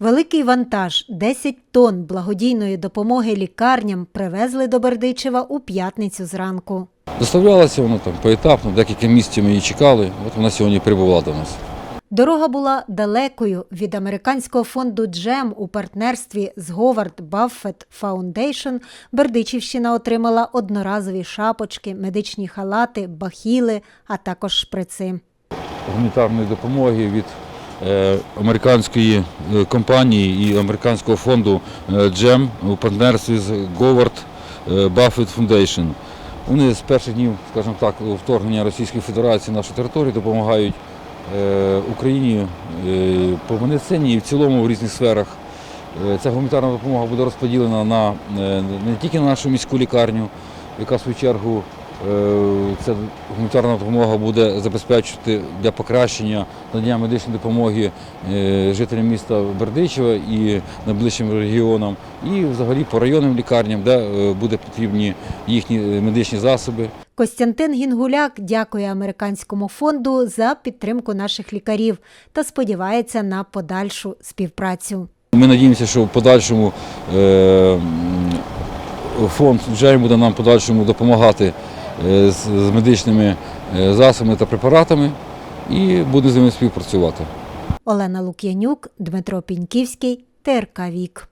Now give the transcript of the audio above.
Великий вантаж 10 тонн благодійної допомоги лікарням привезли до Бердичева у п'ятницю зранку. Доставлялася воно там поетапно, декілька місяців ми її чекали. От вона сьогодні прибула до нас. Дорога була далекою від американського фонду Джем у партнерстві з Говард Баффет Фаундейшн. Бердичівщина отримала одноразові шапочки, медичні халати, бахіли, а також шприци. Гуманітарної допомоги від американської е, компанії і американського фонду е, Джем у партнерстві з Говард е, Buffett Foundation. Вони з перших днів, скажімо так, вторгнення Російської Федерації на нашу територію допомагають е, Україні е, по медицині і в цілому в різних сферах. Е, Ця гуманітарна допомога буде розподілена на, е, не тільки на нашу міську лікарню, яка в свою чергу е, ця гуманітарна допомога буде забезпечувати для покращення надання медичної допомоги е, жителям міста Бердичева і найближчим регіонам, і взагалі по районним лікарням, де е, буде потрібні їхні е, медичні засоби. Костянтин Гінгуляк дякує американському фонду за підтримку наших лікарів та сподівається на подальшу співпрацю. Ми надіємося, що в подальшому е, фонд Джейм буде нам подальшому допомагати е, з з медичними е, засобами та препаратами і буде з ними співпрацювати. Олена Лук'янюк, Дмитро Піньківський, ТРК Вік.